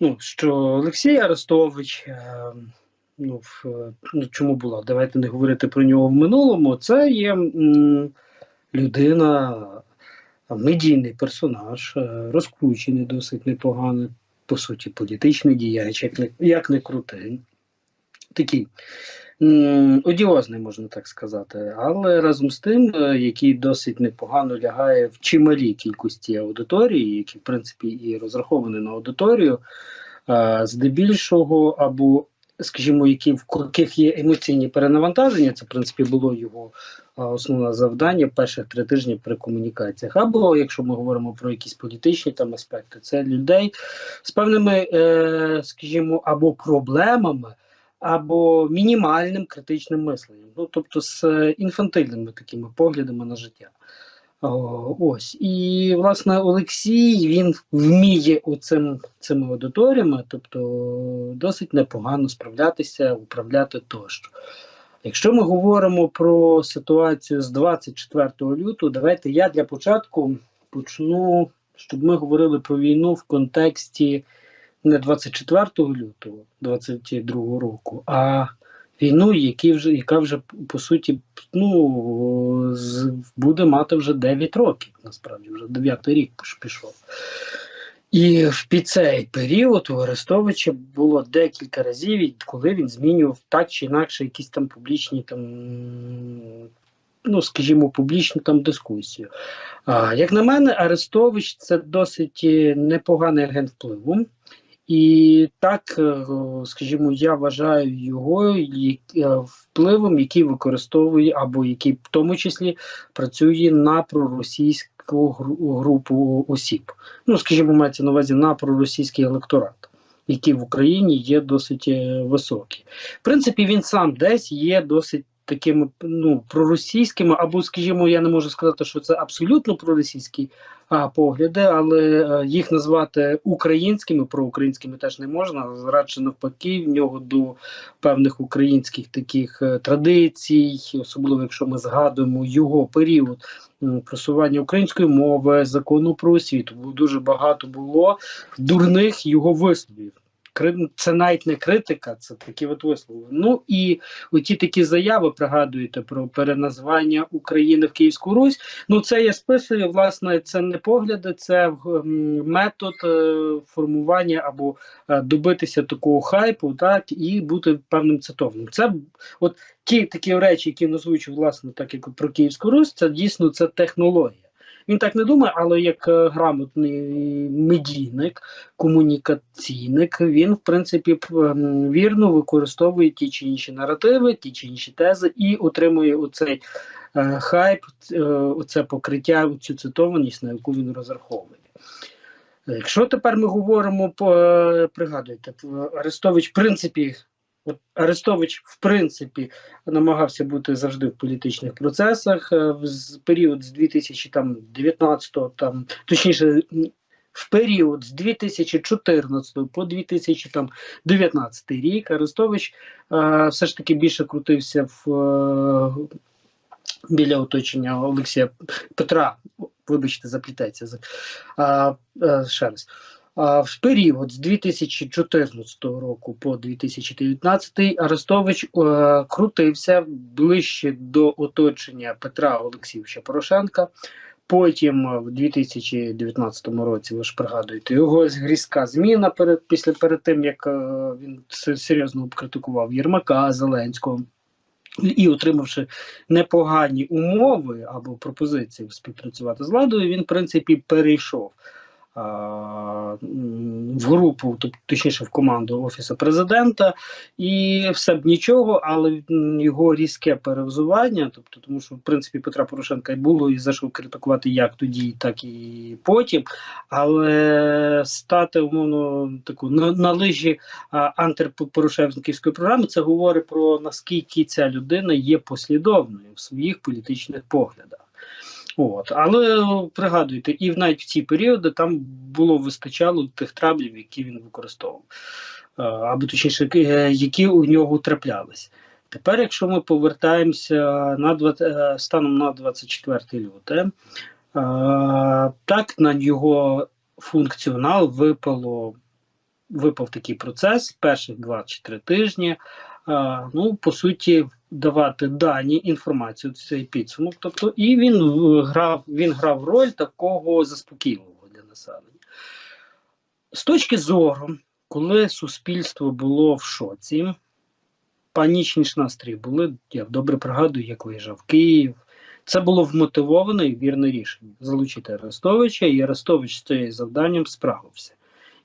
ну, що Олексій Арестович, е, ну, ну, чому була? Давайте не говорити про нього в минулому. Це є м, людина, медійний персонаж, е, розкручений досить непогано, по суті, політичний діяч, як не, як не крутий. Такий одіозний, можна так сказати, але разом з тим, е, який досить непогано лягає в чималій кількості аудиторії, які в принципі і розраховані на аудиторію, е, здебільшого або Скажімо, які в яких є емоційні перенавантаження, це в принципі було його а, основне завдання перших три тижні при комунікаціях. Або якщо ми говоримо про якісь політичні там аспекти, це людей з певними, е, скажімо, або проблемами, або мінімальним критичним мисленням, ну тобто з інфантильними такими поглядами на життя. Ось і власне Олексій він вміє оцим цими аудиторіями, тобто досить непогано справлятися, управляти тощо. Якщо ми говоримо про ситуацію з 24 лютого, давайте я для початку почну, щоб ми говорили про війну в контексті не 24 лютого 22 року, а війну, які вже, яка вже по суті ну, буде мати вже 9 років, насправді вже 9 рік пішов. І в під цей період у Арестовича було декілька разів, коли він змінював так чи інакше якісь там публічні там. Ну, скажімо, публічну там дискусію. А, Як на мене, Арестович це досить непоганий агент впливу. І так, е, скажімо, я вважаю його е, впливом, який використовує або який в тому числі працює на проросійську групу осіб. Ну, скажімо, мається на увазі на проросійський електорат, який в Україні є досить е, високий. В принципі, він сам десь є досить такими ну проросійськими, або, скажімо, я не можу сказати, що це абсолютно проросійські а, погляди, але а, е, їх назвати українськими, проукраїнськими теж не можна. Радше навпаки, в нього до певних українських таких е, традицій, особливо якщо ми згадуємо його період. Просування української мови, закону про освіту дуже багато було дурних його висловів це навіть не критика, це такі от вислови. Ну і оті такі заяви пригадуєте про переназвання України в Київську Русь. Ну це я списую, власне, це не погляди, це метод е, формування або е, добитися такого хайпу, так і бути певним цитованим. Це от ті такі речі, які назвуть власне, так як про Київську Русь, це дійсно це технологія. Він так не думає, але як е, грамотний медійник, комунікаційник, він в принципі вірно використовує ті чи інші наративи, ті чи інші тези і отримує оцей е, хайп, е, оце покриття, цю цитованість, на яку він розраховує. Якщо тепер ми говоримо, по пригадуйте, Арестович в принципі Арестович, в принципі, намагався бути завжди в політичних процесах. В е, період з 2019, там, точніше, в період з 2014 по 2019 рік Арестович е, все ж таки більше крутився в е, біля оточення Олексія Петра. Вибачте, заплітається. А, а, ще раз. В період з 2014 року по 2019 Арестович е, крутився ближче до оточення Петра Олексійовича Порошенка. Потім в 2019 році, ви ж пригадуєте, його грізка зміна перед після перед тим, як е, він серйозно обкритикував Єрмака Зеленського. І, отримавши непогані умови або пропозиції співпрацювати з владою, він в принципі перейшов в групу, точніше в команду офісу президента, і все б нічого, але його різке перевзування, тобто, тому що в принципі Петра Порошенка було і за що критикувати як тоді, так і потім. Але стати умовно таку на, на лижі антипорошенківської програми, це говорить про наскільки ця людина є послідовною в своїх політичних поглядах. От. Але пригадуйте, і навіть в ці періоди там було вистачало тих траблів, які він використовував, е, або точніше, е, які у нього траплялись. Тепер, якщо ми повертаємося на 20, е, станом на 24 люте, так на його функціонал випало випав такий процес перших два чи три тижні. Ну, по суті, давати дані, інформацію цей підсумок. Тобто, і він е, грав, він грав роль такого заспокійливого для населення. З точки зору, коли суспільство було в шоці, панічні ж настрої були, я добре пригадую, як виїжджав Київ. Це було вмотивоване і вірне рішення залучити Арестовича, і Арестович з цим завданням справився.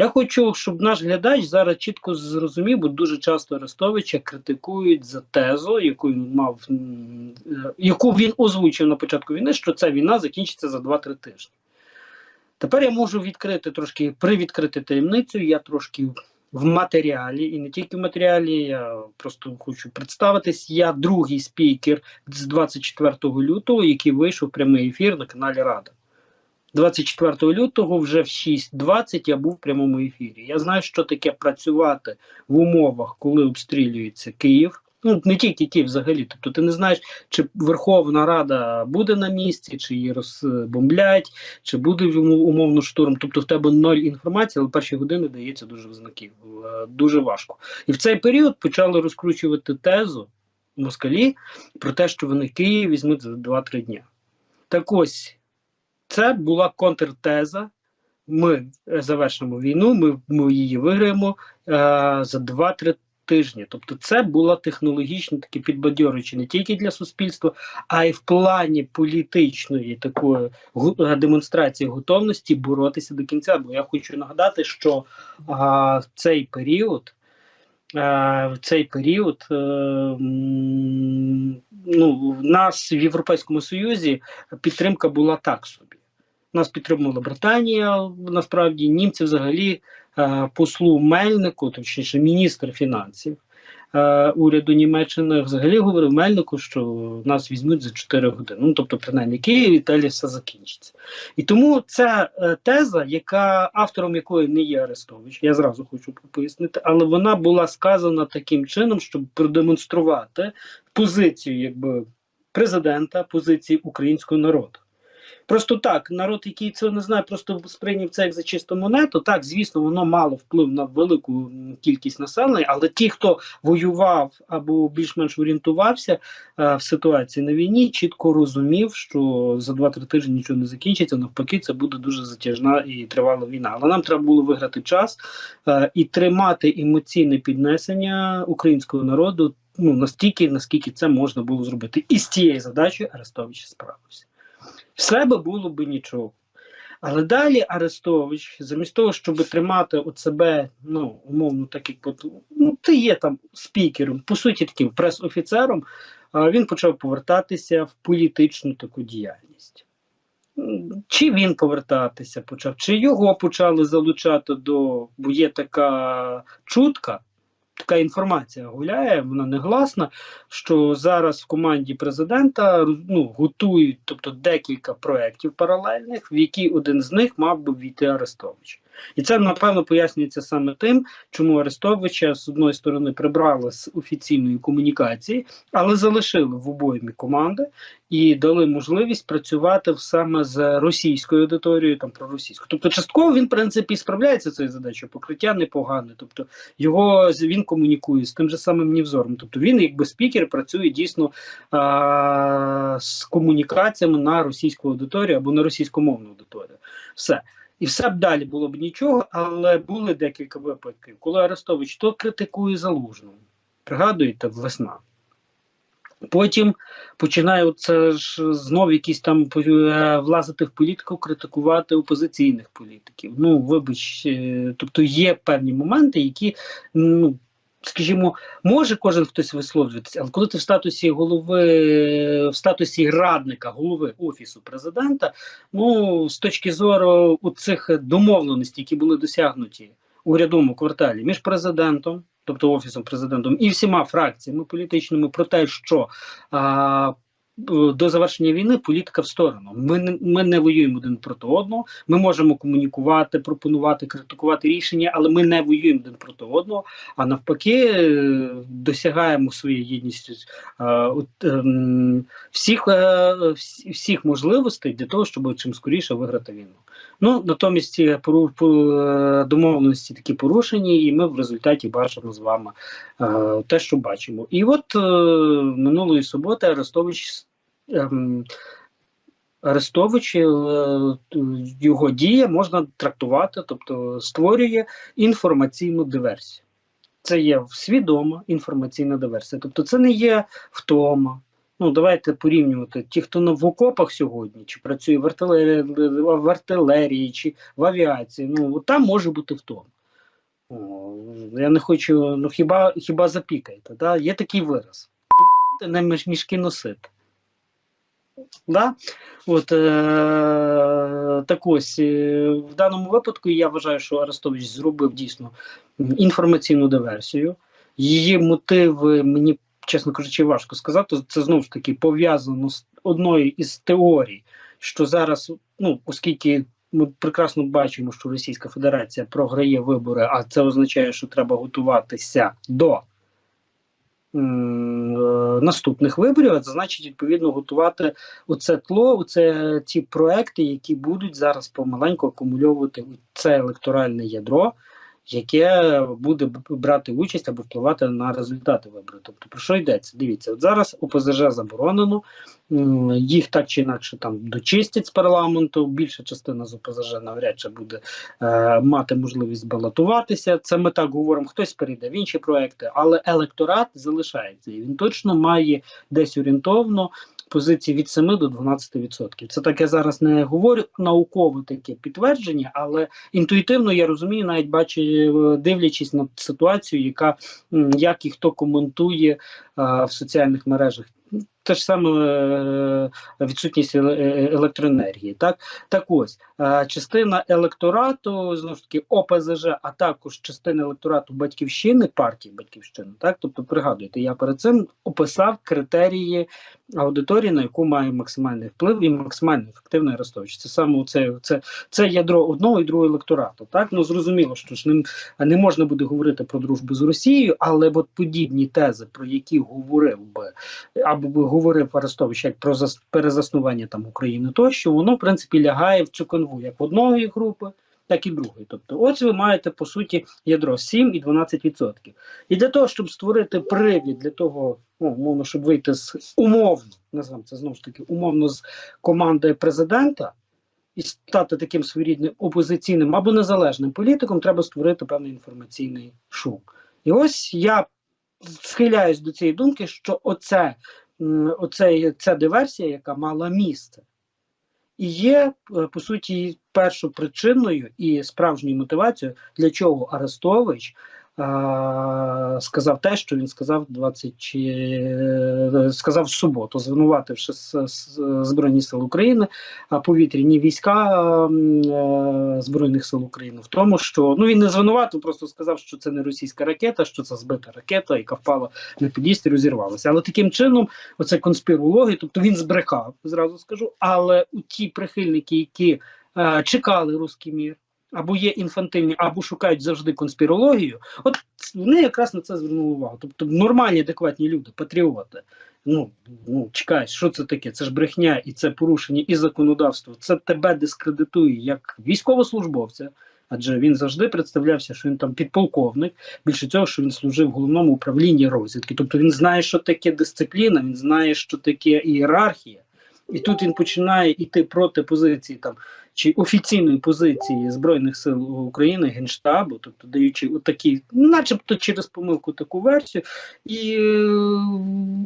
Я хочу, щоб наш глядач зараз чітко зрозумів, бо дуже часто Арестовича критикують за тезу, яку він мав, е, яку він озвучив на початку війни, що ця війна закінчиться за 2-3 тижні. Тепер я можу відкрити трошки, привідкрити таємницю. Я трошки в матеріалі, і не тільки в матеріалі, я просто хочу представитись. Я другий спікер з 24 лютого, який вийшов в прямий ефір на каналі Рада. 24 лютого вже в 6.20 я був в прямому ефірі. Я знаю, що таке працювати в умовах, коли обстрілюється Київ. Ну не тільки Київ взагалі. Тобто ти не знаєш, чи Верховна Рада буде на місці, чи її розбомблять, чи буде умовно штурм. Тобто в тебе ноль інформації, але перші години дається дуже в знаків. Е, дуже важко. І в цей період почали розкручувати тезу москалі про те, що вони Київ візьмуть за 2-3 дні. Так ось це була контртеза. Ми завершимо війну, ми ми її виграємо е, за 2-3 тижні. Тобто, це була технологічно таки підбадьорюючи не тільки для суспільства, а й в плані політичної такої е, демонстрації готовності боротися до кінця. Бо я хочу нагадати, що а, цей період. В цей період е, ну, в нас в Європейському Союзі підтримка була так собі. Нас підтримувала Британія, насправді німці взагалі е, послу Мельнику, точніше міністр фінансів е, уряду Німеччини, взагалі говорив Мельнику, що нас візьмуть за 4 години. Ну тобто, принаймні Київ і далі все закінчиться. І тому ця е, теза, яка автором якої не є Арестович, я зразу хочу пояснити, але вона була сказана таким чином, щоб продемонструвати позицію якби президента, позиції українського народу. Просто так, народ, який це не знає, просто сприйняв це як за чисту монету. Так, звісно, воно мало вплив на велику кількість населення, але ті, хто воював або більш-менш орієнтувався а, е, в ситуації на війні, чітко розумів, що за 2-3 тижні нічого не закінчиться. Навпаки, це буде дуже затяжна і тривала війна. Але нам треба було виграти час а, е, і тримати емоційне піднесення українського народу. Ну настільки, наскільки це можна було зробити, і з цією задачею Арестович справився все би було б нічого. Але далі Арестович, замість того, щоб тримати от себе, ну, умовно, так як ну, ти є там спікером, по суті, таким прес-офіцером, він почав повертатися в політичну таку діяльність. Чи він повертатися почав, чи його почали залучати до, бо є така чутка, така інформація гуляє, вона негласна, що зараз в команді президента ну, готують тобто, декілька проєктів паралельних, в які один з них мав би війти Арестович. І це напевно пояснюється саме тим, чому Арестовича з одної сторони прибрали з офіційної комунікації, але залишили в обоймі команди і дали можливість працювати саме з російською аудиторією, там про російську. Тобто, частково він в принципі справляється цією задачею, покриття непогане. Тобто його він комунікує з тим же самим Нівзором. Тобто він, якби спікер, працює дійсно а, з комунікаціями на російську аудиторію або на російськомовну аудиторію. Все. І все б далі було б нічого, але були декілька випадків, коли Арестович то критикує залужну. Пригадуєте, весна. Потім починає це ж знов якісь там е, влазити в політику, критикувати опозиційних політиків. Ну, вибач, е, тобто є певні моменти, які ну, скажімо, може кожен хтось висловлюватися, але коли ти в статусі голови, в статусі радника голови офісу президента, ну з точки зору у цих домовленостей, які були досягнуті у рядовому кварталі між президентом, тобто офісом президентом, і всіма фракціями політичними, про те, що а, до завершення війни політика в сторону. Ми не ми не воюємо один проти одного. Ми можемо комунікувати, пропонувати, критикувати рішення, але ми не воюємо один проти одного. А навпаки, е, досягаємо своєї єдністю е, ем, всіх, е, всіх можливостей для того, щоб чим скоріше виграти війну. Ну натомість ці домовленості такі порушені, і ми в результаті бачимо з вами те, що бачимо. І от минулої суботи Арестович. Ем, Арестович, е, його дія можна трактувати, тобто створює інформаційну диверсію. Це є свідома інформаційна диверсія. Тобто це не є втома. Ну, давайте порівнювати ті, хто в окопах сьогодні, чи працює в артилерії, в артилерії чи в авіації. Ну, там може бути втома. О, я не хочу, ну хіба хіба запікаєте? Да? Є такий вираз. Не мішки носити. Да? От, е, так ось, е, в даному випадку я вважаю, що Арестович зробив дійсно інформаційну диверсію. Її мотиви мені, чесно кажучи, важко сказати. Це знову ж таки пов'язано з одною із теорій, що зараз, ну, оскільки ми прекрасно бачимо, що Російська Федерація програє вибори, а це означає, що треба готуватися до наступних виборів, а це значить відповідно готувати оце тло, оце ці проекти, які будуть зараз помаленьку акумульовувати це електоральне ядро, яке буде брати участь або впливати на результати виборів. Тобто про що йдеться? Дивіться, от зараз ОПЗЖ заборонено, їх так чи інакше там дочистять з парламенту. Більша частина з ОПЗЖ навряд чи буде е, мати можливість балотуватися. Це ми так говоримо. Хтось перейде в інші проекти, але електорат залишається, і він точно має десь орієнтовно позиції від 7 до 12%. Це так я зараз не говорю наукове таке підтвердження, але інтуїтивно я розумію, навіть бачу, е, дивлячись на ситуацію, яка як і хто коментує а, в соціальних мережах. Те ж саме е, відсутність е- електроенергії. Так, так ось е, частина електорату, знову ж таки, ОПЗЖ, а також частина електорату батьківщини, партії Батьківщини. Так, тобто, пригадуйте, я перед цим описав критерії аудиторії, на яку має максимальний вплив і максимально ефективний Арестович. Це саме це, це, це ядро одного і другого електорату. Так, ну зрозуміло, що ж ним не можна буде говорити про дружбу з Росією, але от подібні тези, про які говорив би або би говорив Арестович як про зас- перезаснування там України, тощо воно в принципі лягає в цю канву як одної групи. Так і другої. Тобто, ось ви маєте по суті ядро 7 і 12%. І для того, щоб створити привід для того, ну, умовно, щоб вийти з умовно, назвемо це знову ж таки, умовно з команди президента і стати таким своєрідним опозиційним або незалежним політиком, треба створити певний інформаційний шум. І ось я схиляюсь до цієї думки, що оце, оце ця диверсія, яка мала місце, і є е, по суті першою причиною і справжньою мотивацією, для чого Арестович сказав те, що він сказав 20, чи, е, сказав в суботу, звинувативши Збройні Сили України, а повітряні війська е, Збройних сил України в тому, що ну він не звинуватив, просто сказав, що це не російська ракета, що це збита ракета, яка впала на під'їзд і розірвалася. Але таким чином, оце конспірологія, тобто він збрехав, зразу скажу. Але ті прихильники, які е, чекали русський мір. Або є інфантильні, або шукають завжди конспірологію. От вони якраз на це звернули увагу. Тобто нормальні, адекватні люди, патріоти. Ну, ну чекай, що це таке? Це ж брехня, і це порушення і законодавства. Це тебе дискредитує як військовослужбовця, адже він завжди представлявся, що він там підполковник. Більше цього, що він служив в головному управлінні розвідки. Тобто він знає, що таке дисципліна, він знає, що таке ієрархія. І тут він починає йти проти позиції там чи офіційної позиції Збройних сил України, Генштабу, тобто даючи отакі, начебто через помилку таку версію. І е,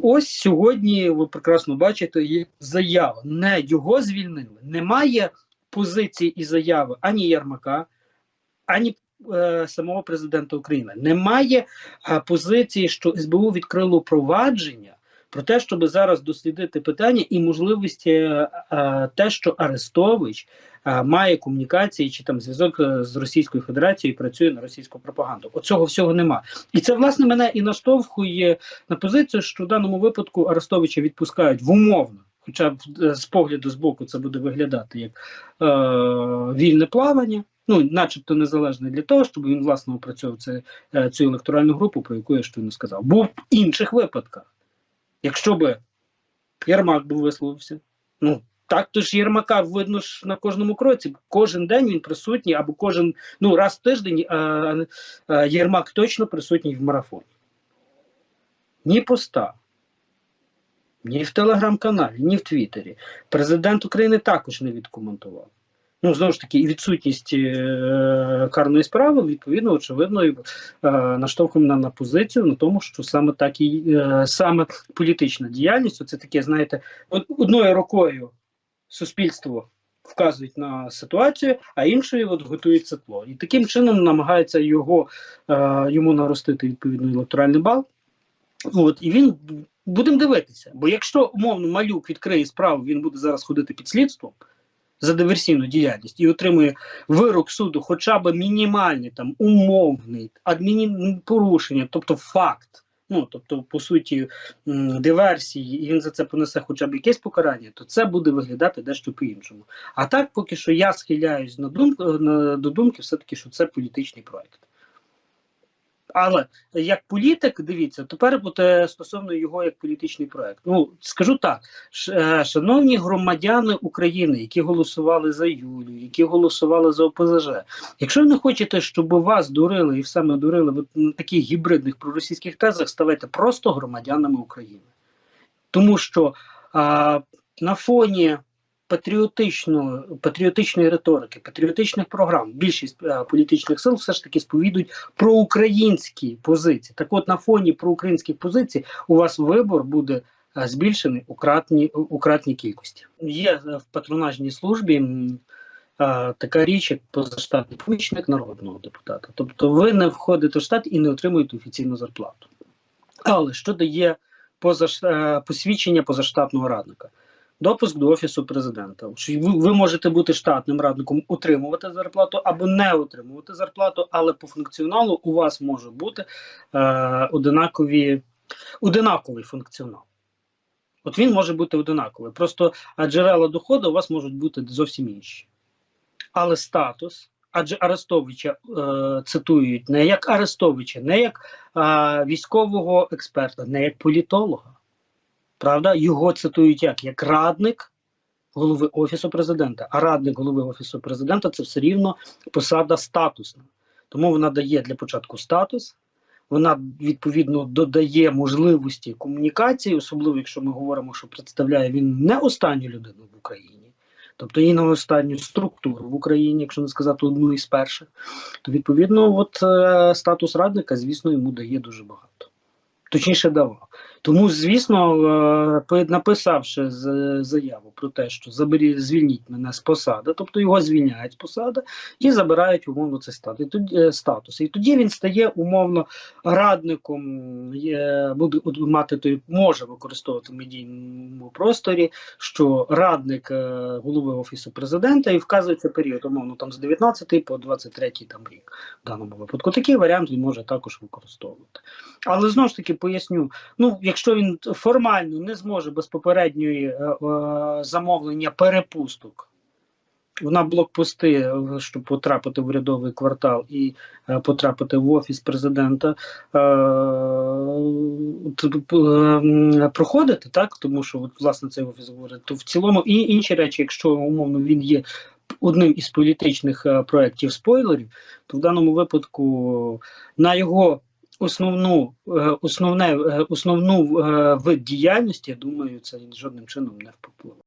ось сьогодні ви прекрасно бачите, є заява. Не його звільнили, немає позиції і заяви ані Ярмака, ані е, самого президента України. Немає е, позиції, що СБУ відкрило провадження про те, щоб зараз дослідити питання і можливості е, е, те, що Арестович е, має комунікації чи там зв'язок з Російською Федерацією і працює на російську пропаганду. Оцього всього нема. І це власне мене і наштовхує на позицію, що в даному випадку Арестовича відпускають в умовно. Хоча б з погляду з боку це буде виглядати як е, вільне плавання, ну начебто незалежне для того, щоб він власне опрацьовував це, цю електоральну групу, про яку я щойно сказав. Був в інших випадках. Якщо би Єрмак був висловився, ну так то ж Єрмака видно ж на кожному кроці. Кожен день він присутній, або кожен ну раз в тиждень е, е, Єрмак точно присутній в марафоні. Ні поста, ні в телеграм-каналі, ні в Твіттері. Президент України також не відкоментував. Ну, знову ж таки, і відсутність е, карної справи, відповідно, очевидно, е, наштовхує на, на позицію на тому, що саме так і е, саме політична діяльність, це таке, знаєте, одною рукою суспільство вказують на ситуацію, а іншою от готують цикло. І таким чином намагається його е, йому наростити відповідно електоральний бал. От, і він будемо дивитися. Бо якщо умовно малюк відкриє справу, він буде зараз ходити під слідством за диверсійну діяльність і отримує вирок суду, хоча б мінімальний там умовний адміні... порушення, тобто факт. Ну, тобто, по суті, диверсії, і він за це понесе хоча б якесь покарання, то це буде виглядати дещо по-іншому. А так, поки що я схиляюсь на думку на, до думки, все-таки, що це політичний проект. Але як політик, дивіться, тепер буде стосовно його як політичний проект. Ну скажу так, е, шановні громадяни України, які голосували за Юлію, які голосували за ОПЗЖ. Якщо ви не хочете, щоб вас дурили і саме дурили на таких гібридних проросійських тезах, ставайте просто громадянами України, тому що а, на фоні патріотичної, патріотичної риторики, патріотичних програм, більшість е, політичних сил все ж таки сповідують проукраїнські позиції. Так от на фоні проукраїнських позицій у вас вибор буде е, збільшений у кратні, у кратній кількості. Є е, в патронажній службі е, така річ, як позаштатний помічник народного депутата. Тобто ви не входите в штат і не отримуєте офіційну зарплату. Але що дає позаш, посвідчення позаштатного радника? Допуск до офісу президента. Ви, ви можете бути штатним радником, отримувати зарплату або не отримувати зарплату, але по функціоналу у вас може бути е, одинакові, одинаковий функціонал. От він може бути одинаковий. Просто джерела доходу у вас можуть бути зовсім інші. Але статус, адже Арестовича е, цитують не як Арестовича, не як е, військового експерта, не як політолога. Правда, його цитують як? Як радник голови Офісу президента. А радник голови Офісу президента це все рівно посада статусна. Тому вона дає для початку статус, вона відповідно додає можливості комунікації, особливо якщо ми говоримо, що представляє він не останню людину в Україні, тобто і не останню структуру в Україні, якщо не сказати одну із перших, то відповідно, от е, статус радника, звісно, йому дає дуже багато. Точніше давав. Тому, звісно, е, написавши заяву про те, що звільніть мене з посади, тобто його звільняють з посади і забирають умовно цей статус. І тоді, е, статус. І тоді він стає умовно радником, буде мати той, може використовувати в медійному просторі, що радник е, голови офісу президента і вказується період, умовно там з 19 по 23 там рік в даному випадку. Такий варіант він може також використовувати. Але знову ж таки поясню: ну, якщо він формально не зможе без попередньої е, е, замовлення перепусток на блокпости, е, щоб потрапити в урядовий квартал і е, потрапити в офіс президента, е, ем, проходити, так? Тому що от, власне цей офіс говорить, то в цілому і інші речі, якщо умовно він є одним із політичних е, проєктів спойлерів, то в даному випадку на його основну, е, основне, е, основну е, вид діяльності, я думаю, це жодним чином не впливає.